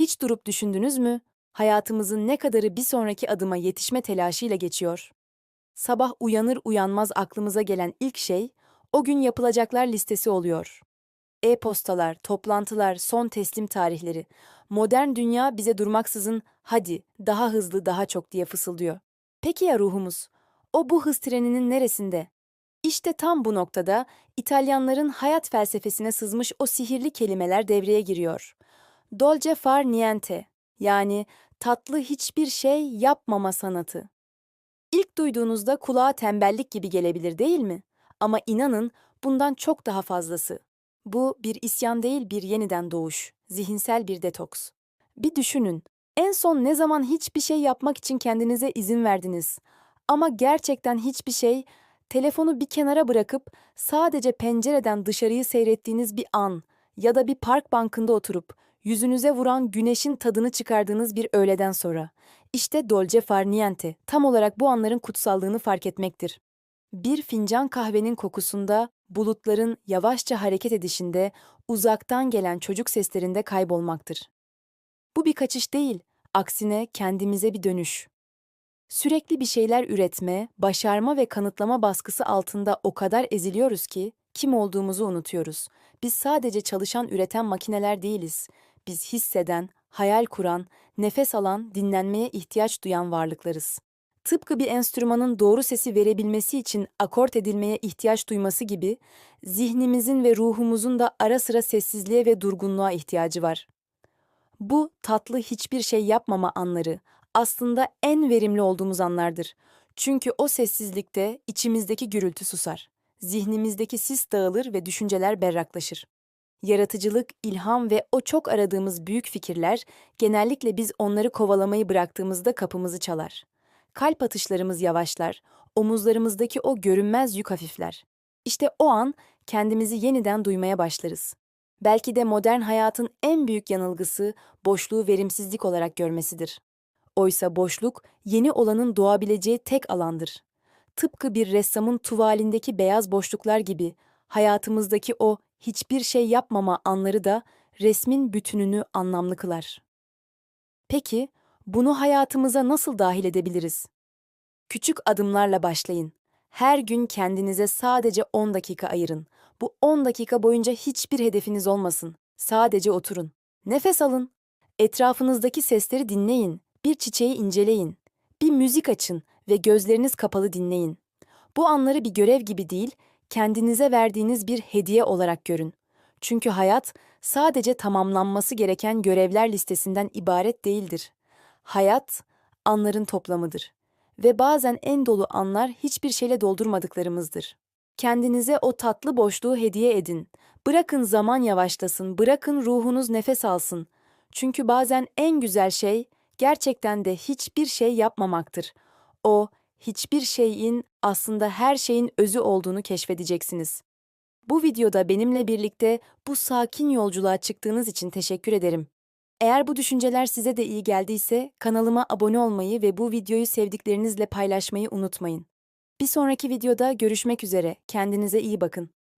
Hiç durup düşündünüz mü? Hayatımızın ne kadarı bir sonraki adıma yetişme telaşıyla geçiyor. Sabah uyanır uyanmaz aklımıza gelen ilk şey, o gün yapılacaklar listesi oluyor. E-postalar, toplantılar, son teslim tarihleri. Modern dünya bize durmaksızın hadi, daha hızlı, daha çok diye fısıldıyor. Peki ya ruhumuz? O bu hız treninin neresinde? İşte tam bu noktada İtalyanların hayat felsefesine sızmış o sihirli kelimeler devreye giriyor. Dolce far niente yani tatlı hiçbir şey yapmama sanatı. İlk duyduğunuzda kulağa tembellik gibi gelebilir değil mi? Ama inanın bundan çok daha fazlası. Bu bir isyan değil bir yeniden doğuş, zihinsel bir detoks. Bir düşünün, en son ne zaman hiçbir şey yapmak için kendinize izin verdiniz? Ama gerçekten hiçbir şey, telefonu bir kenara bırakıp sadece pencereden dışarıyı seyrettiğiniz bir an ya da bir park bankında oturup yüzünüze vuran güneşin tadını çıkardığınız bir öğleden sonra. İşte dolce far niente, tam olarak bu anların kutsallığını fark etmektir. Bir fincan kahvenin kokusunda, bulutların yavaşça hareket edişinde, uzaktan gelen çocuk seslerinde kaybolmaktır. Bu bir kaçış değil, aksine kendimize bir dönüş. Sürekli bir şeyler üretme, başarma ve kanıtlama baskısı altında o kadar eziliyoruz ki kim olduğumuzu unutuyoruz. Biz sadece çalışan, üreten makineler değiliz. Biz hisseden, hayal kuran, nefes alan, dinlenmeye ihtiyaç duyan varlıklarız. Tıpkı bir enstrümanın doğru sesi verebilmesi için akort edilmeye ihtiyaç duyması gibi, zihnimizin ve ruhumuzun da ara sıra sessizliğe ve durgunluğa ihtiyacı var. Bu tatlı hiçbir şey yapmama anları aslında en verimli olduğumuz anlardır. Çünkü o sessizlikte içimizdeki gürültü susar. Zihnimizdeki sis dağılır ve düşünceler berraklaşır. Yaratıcılık, ilham ve o çok aradığımız büyük fikirler genellikle biz onları kovalamayı bıraktığımızda kapımızı çalar. Kalp atışlarımız yavaşlar, omuzlarımızdaki o görünmez yük hafifler. İşte o an kendimizi yeniden duymaya başlarız. Belki de modern hayatın en büyük yanılgısı boşluğu verimsizlik olarak görmesidir. Oysa boşluk yeni olanın doğabileceği tek alandır. Tıpkı bir ressamın tuvalindeki beyaz boşluklar gibi hayatımızdaki o hiçbir şey yapmama anları da resmin bütününü anlamlı kılar. Peki, bunu hayatımıza nasıl dahil edebiliriz? Küçük adımlarla başlayın. Her gün kendinize sadece 10 dakika ayırın. Bu 10 dakika boyunca hiçbir hedefiniz olmasın. Sadece oturun. Nefes alın. Etrafınızdaki sesleri dinleyin. Bir çiçeği inceleyin. Bir müzik açın ve gözleriniz kapalı dinleyin. Bu anları bir görev gibi değil, kendinize verdiğiniz bir hediye olarak görün. Çünkü hayat sadece tamamlanması gereken görevler listesinden ibaret değildir. Hayat anların toplamıdır ve bazen en dolu anlar hiçbir şeyle doldurmadıklarımızdır. Kendinize o tatlı boşluğu hediye edin. Bırakın zaman yavaşlasın, bırakın ruhunuz nefes alsın. Çünkü bazen en güzel şey gerçekten de hiçbir şey yapmamaktır. O hiçbir şeyin aslında her şeyin özü olduğunu keşfedeceksiniz. Bu videoda benimle birlikte bu sakin yolculuğa çıktığınız için teşekkür ederim. Eğer bu düşünceler size de iyi geldiyse kanalıma abone olmayı ve bu videoyu sevdiklerinizle paylaşmayı unutmayın. Bir sonraki videoda görüşmek üzere. Kendinize iyi bakın.